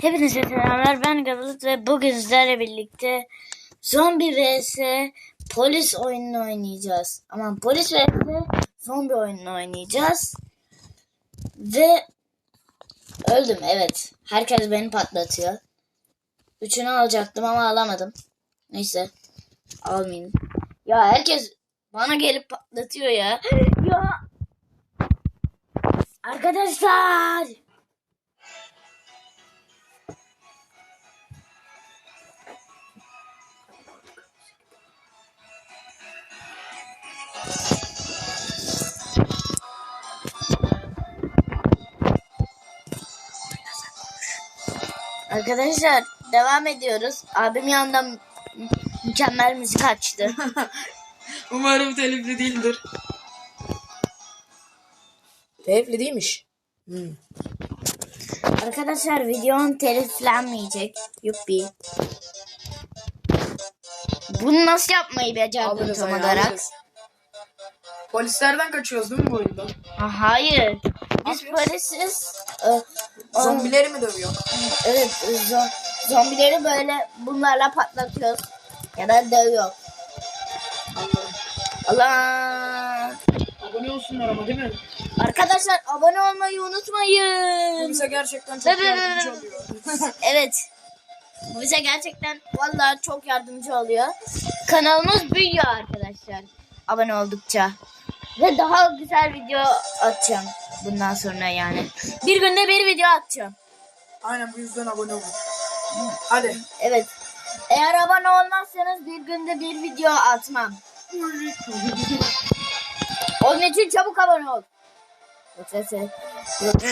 Hepinize selamlar. Ben Gabalıt ve bugün sizlerle birlikte zombi vs polis oyununu oynayacağız. Aman polis vs zombi oyununu oynayacağız. Ve öldüm evet. Herkes beni patlatıyor. Üçünü alacaktım ama alamadım. Neyse. Almayayım. Ya herkes bana gelip patlatıyor ya. Ya. Arkadaşlar. Arkadaşlar devam ediyoruz. Abim yandan mü- mükemmel müzik açtı. Umarım telifli değildir. Telifli değilmiş. Hmm. Arkadaşlar videom teliflenmeyecek. Yuppi. Bunu nasıl yapmayı becerdim Alırız tam olarak? Polislerden kaçıyoruz değil mi bu oyunda? Ha, hayır. Biz polisiz. Ee, Zombileri mi dövüyor? Evet zo- zombileri böyle bunlarla patlatıyoruz. Ya da dövüyor. Allah. Abone olsunlar ama değil mi? Arkadaşlar abone olmayı unutmayın. Bu bize gerçekten çok yardımcı oluyor. Evet. Bu bize gerçekten vallahi çok yardımcı oluyor. Kanalımız büyüyor arkadaşlar. Abone oldukça. Ve daha güzel video atacağım bundan sonra yani. Bir günde bir video atacağım. Aynen bu yüzden abone olun. Hadi. Evet. Eğer abone olmazsanız bir günde bir video atmam. Onun için çabuk abone ol. Yoksa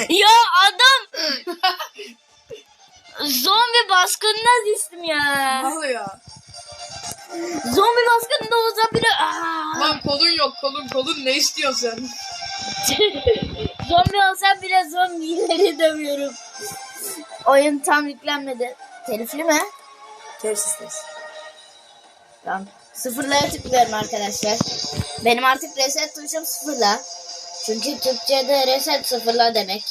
Ya adam zombi baskınına düştüm ya. Ne oluyor? Zombi baskınında olsa bile Aa! Lan kolun yok kolun kolun ne istiyorsun? zombi olsam bile zombileri dövüyorum. Oyun tam yüklenmedi. Telifli mi? Telsiz telsiz. Tamam. Sıfırlaya tıklıyorum arkadaşlar. Benim artık reset tuşum sıfırla. Çünkü Türkçe'de reset sıfırla demek.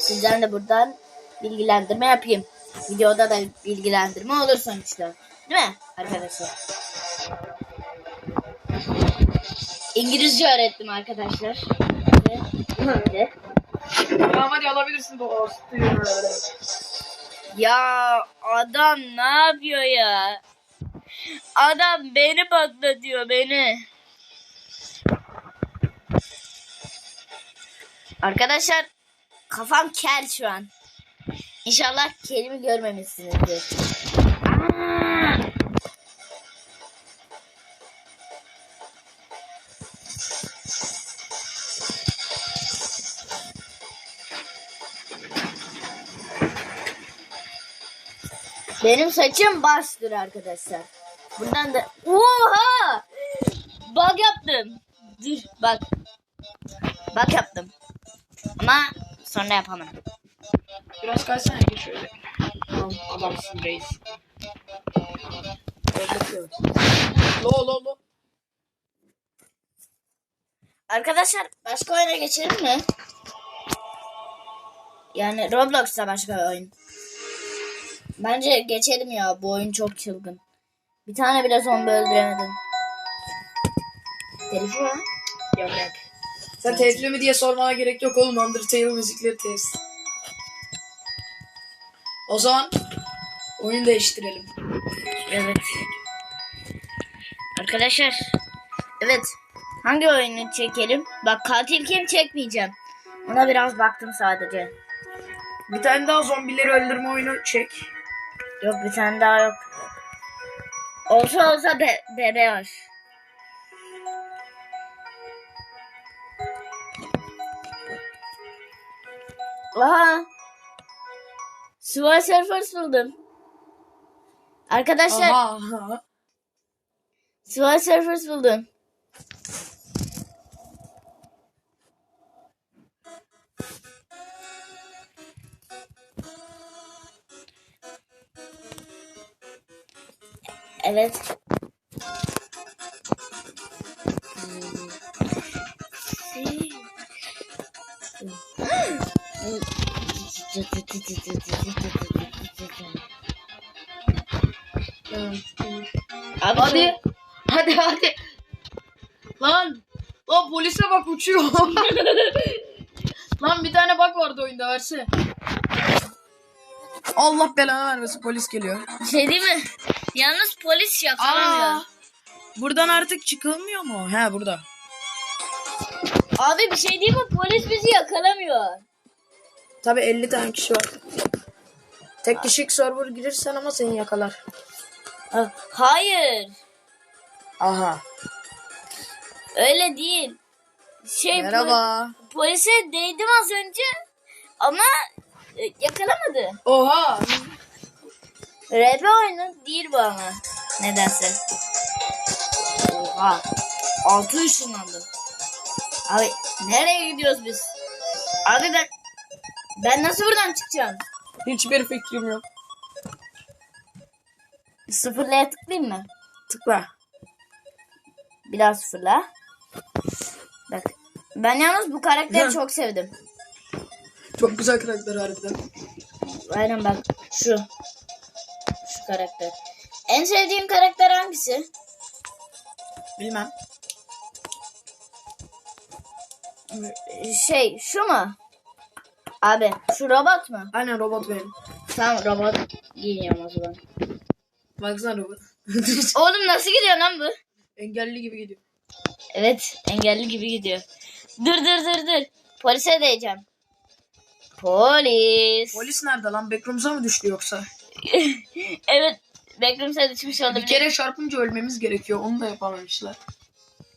Sizden de buradan bilgilendirme yapayım. Videoda da bilgilendirme olur sonuçta. Değil mi arkadaşlar? İngilizce öğrettim arkadaşlar. Ve- Tamam hadi alabilirsin bu Ya adam ne yapıyor ya? Adam beni patlatıyor beni. Arkadaşlar kafam kel şu an. İnşallah kelimi görmemişsinizdir. Benim saçım bastır arkadaşlar. Buradan da... Oha! Bug yaptım. Dur bak. Bak yaptım. Ama sonra yapamam. Biraz kaysana gir şöyle. Tamam adamsın reis. Lo lo lo. Arkadaşlar başka oyuna geçelim mi? Yani Roblox'ta başka oyun. Bence geçelim ya. Bu oyun çok çılgın. Bir tane bile zombi öldüremedim. Telefon var. Yok yok. Sen telifli mi diye sormana gerek yok oğlum. Undertale müzikleri test. O zaman oyun değiştirelim. Evet. Arkadaşlar. Evet. Hangi oyunu çekelim? Bak katil kim çekmeyeceğim. Ona biraz baktım sadece. Bir tane daha zombileri öldürme oyunu çek. Yok bir tane daha yok. Olsa olsa be bebe var. Aha. Sword Surfers buldum. Arkadaşlar Aha. Sword Surfers buldum. Evet. Abi Hadi. Hadi hadi. Lan. Lan polise bak uçuyor. Lan bir tane bak vardı oyunda verse. Allah belanı vermesin polis geliyor. şey değil mi? Yalnız polis Aa, yakalamıyor. buradan artık çıkılmıyor mu? He burada. Abi bir şey değil mi? Polis bizi yakalamıyor. Tabi 50 tane kişi var. Tek kişilik server girersen ama seni yakalar. Ha, Hayır. Aha. Öyle değil. Şey Merhaba. polise değdim az önce ama e, yakalamadı. Oha. RP oyunu değil bu ama. Nedense. Oha. Altı ışınlandım. Abi nereye gidiyoruz biz? Abi ben ben nasıl buradan çıkacağım? Hiçbir fikrim yok. Sıfırlaya tıklayayım mı? Tıkla. Bir daha sıfırla. Bak. Ben yalnız bu karakteri Hı. çok sevdim. Çok güzel karakter harbiden. Aynen bak şu. Karakter. En sevdiğin karakter hangisi? Bilmem. Şey şu mu? Abi şu robot mu? Aynen robot benim. Tamam robot giyiniyorum o zaman. Baksana robot. Oğlum nasıl gidiyor lan bu? Engelli gibi gidiyor. Evet engelli gibi gidiyor. Dur dur dur dur. Polise diyeceğim. Polis. Polis nerede lan? Backrooms'a mı düştü yoksa? Evet. Backrooms'a düşmüş olabilir. Bir kere çarpınca ölmemiz gerekiyor. Onu da yapamamışlar.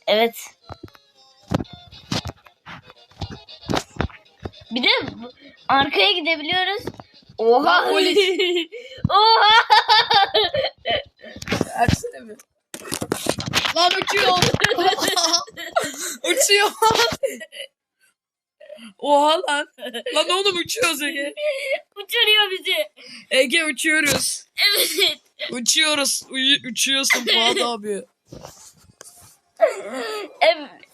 Evet. Bir de arkaya gidebiliyoruz. Oha. Polis. Oha. Versene mi? Lan uçuyor. uçuyor. Oha lan. Lan oğlum uçuyoruz Ege. Uçuruyor bizi. Ege uçuyoruz. Evet. Uçuyoruz. Uyu, uçuyorsun Fuat abi. E,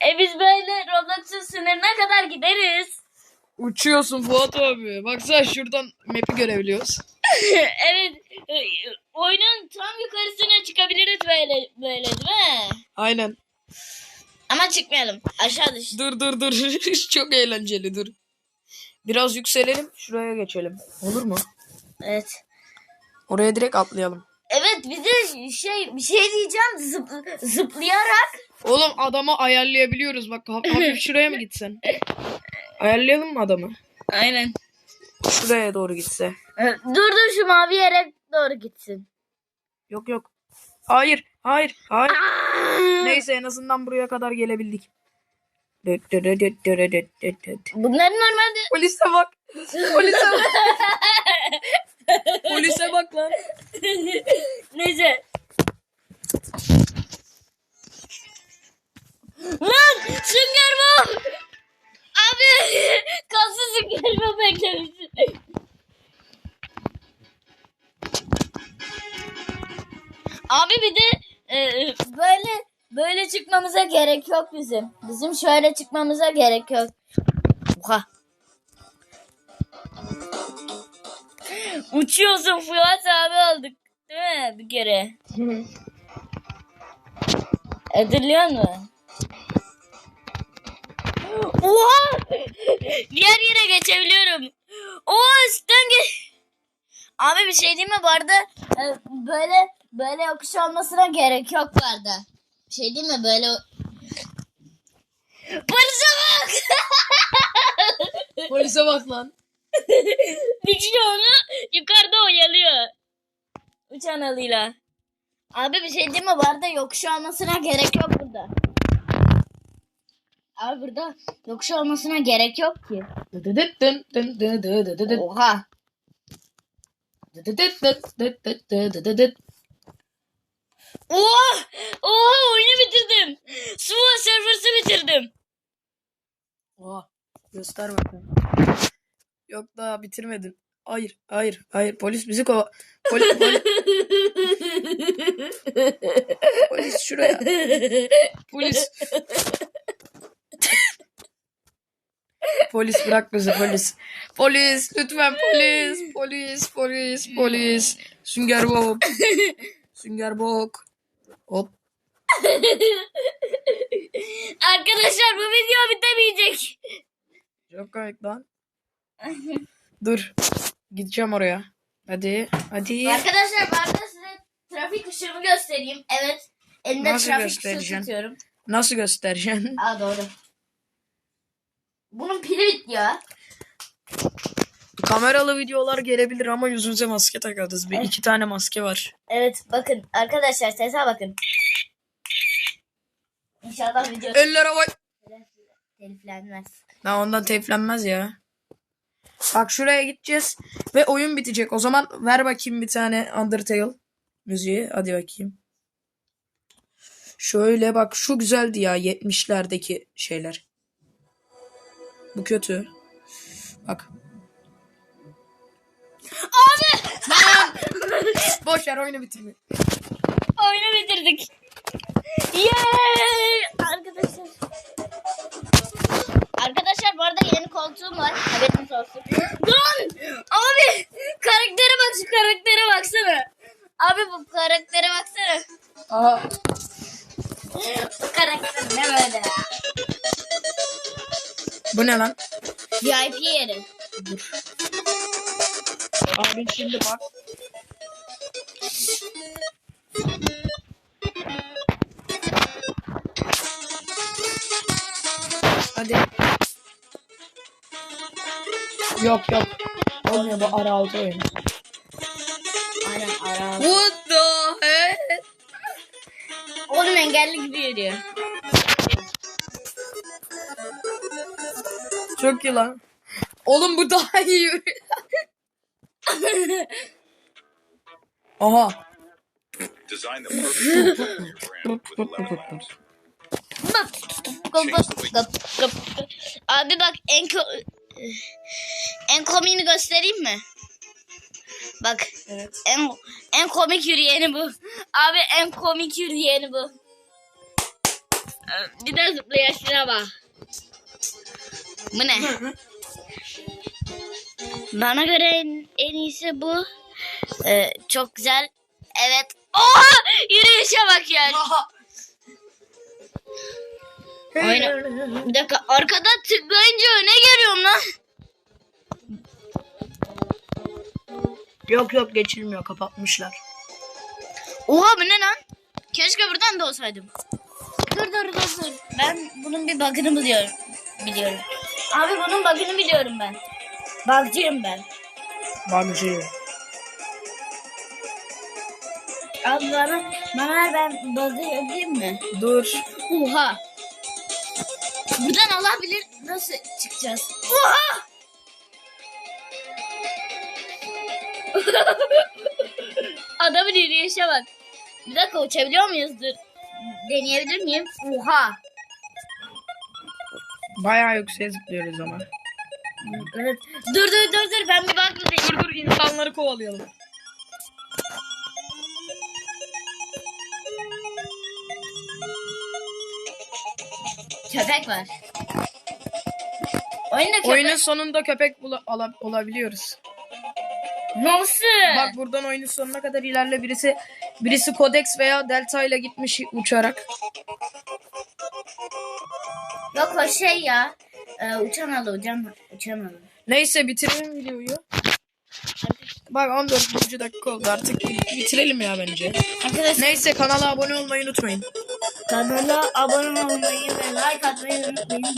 e biz böyle Roblox'un sınırına kadar gideriz. Uçuyorsun Fuat abi. Baksana şuradan map'i görebiliyoruz. evet. e, Oyunun tam yukarısına çıkabiliriz böyle böyle değil mi? Aynen. Ama çıkmayalım. Aşağı düş. Dur dur dur. Çok eğlenceli dur. Biraz yükselelim. Şuraya geçelim. Olur mu? Evet. Oraya direkt atlayalım. Evet bir de şey bir şey diyeceğim zıp, zıplayarak Oğlum adamı ayarlayabiliyoruz. Bak haf- hafif şuraya mı gitsen? Ayarlayalım mı adamı? aynen Şuraya doğru gitse. dur dur şu mavi yere doğru gitsin. Yok yok. Hayır. Hayır. Hayır. Neyse en azından buraya kadar gelebildik. Düt düt düt düt düt düt düt düt. Bunlar normalde Polise bak. Polise bak. Polise bak lan. neyse. Lan sünger bob. Abi kaslı sünger bob beklemişsin. Abi bir de e, böyle böyle çıkmamıza gerek yok bizim. Bizim şöyle çıkmamıza gerek yok. Oha. Uçuyorsun Fuat abi olduk. Değil mi bir kere? Hatırlıyor musun? Oha! Diğer yere geçebiliyorum. Oha üstten geç. Abi bir şey değil mi bu arada? e, Böyle böyle yokuş olmasına gerek yok bu arada. Şey değil mi böyle? Polise bak! Polise bak lan. Kişi onu yukarıda oyalıyor. Uçan alıyla. Abi bir şey değil mi? Bu arada yokuş olmasına gerek yok burada. Abi burada yokuş olmasına gerek yok ki. Oha. Oha! Oha oyunu bitirdim. Sumo serversı bitirdim. Oha. Göster bakalım. Yok daha bitirmedim. Hayır, hayır, hayır. Polis bizi kova... Polis, polis, polis şuraya. Polis. Polis bırak bizi polis. Polis lütfen polis. Polis polis polis. Sünger Bob. Sünger Bob. Hop. Arkadaşlar bu video bitemeyecek. Çok komik lan. Dur. Gideceğim oraya. Hadi. Hadi. Arkadaşlar ben de size trafik ışığımı göstereyim. Evet. Elimde Nasıl trafik ışığı göstereceksin? tutuyorum. Nasıl göstereceksin? Aa doğru. Bunun pili bitti ya. Kameralı videolar gelebilir ama yüzümüze maske takarız. Bir iki tane maske var. Evet bakın arkadaşlar sese bakın. İnşallah video Eller havay. teliflenmez. Ha ondan teplenmez ya. Bak şuraya gideceğiz ve oyun bitecek. O zaman ver bakayım bir tane Undertale müziği. Hadi bakayım. Şöyle bak şu güzeldi ya 70'lerdeki şeyler. Bu kötü. Bak. Abi! Boş ver oyunu bitirme. Oyunu bitirdik. Yay! Arkadaşlar. Arkadaşlar bu arada yeni koltuğum var. Haberiniz olsun. Lan! Abi! Karaktere bak şu karaktere baksana. Abi bu karaktere baksana. Aha. Bu karakter ne böyle? Bu ne lan? VIP yeri. Abin şimdi bak. Hadi. Yok yok. Olmuyor bu ara altı oyunu. Aynen ara. What the heck? Oğlum engelli gibi yürüyor. Çok iyi lan. Oğlum bu daha iyi Aha. Design the perfect program with Lemon Bak. Gop, gop, gop, gop. Abi bak en ko- en komiğini göstereyim mi? Bak Evet. en en komik yürüyeni bu. Abi en komik yürüyeni bu. Bir de zıplayışına bak. Bu ne? Bana göre en, en iyisi bu. Ee, çok güzel. Evet. Oha! Yürüyüşe bak ya. Aynen. Bir dakika arkada tıklayınca öne geliyorum lan. Yok yok geçilmiyor kapatmışlar. Oha bu ne lan? Keşke buradan da olsaydım. Dur dur dur dur. Ben bunun bir bug'ını biliyorum. Biliyorum. Abi bunun bug'ını biliyorum ben. Bug'cıyım ben. Bugcı. Abi bana, ben bug'ı yapayım mı? Dur. Oha. Buradan Allah bilir nasıl çıkacağız. Oha! Adamın yürüyüşe bak. Bir dakika uçabiliyor muyuz? Dur. Deneyebilir miyim? Oha. Bayağı yükseğe zıplıyoruz ama. Evet. Dur dur dur dur ben bir bakayım. Dur dur insanları kovalayalım. Köpek var. Oyunda köpek. Oyunun sonunda köpek bula- ala- olabiliyoruz. Nasıl? Bak buradan oyunun sonuna kadar ilerle birisi birisi Codex veya Delta ile gitmiş uçarak. Yok o şey ya. Ee, uçan alı uçan, uçan alı. Neyse bitirelim videoyu. Bak 14. dakika oldu artık bitirelim ya bence. Arkadaşlar Neyse kanala abone olmayı unutmayın. kanala abone olmayı ve like atmayı unutmayın.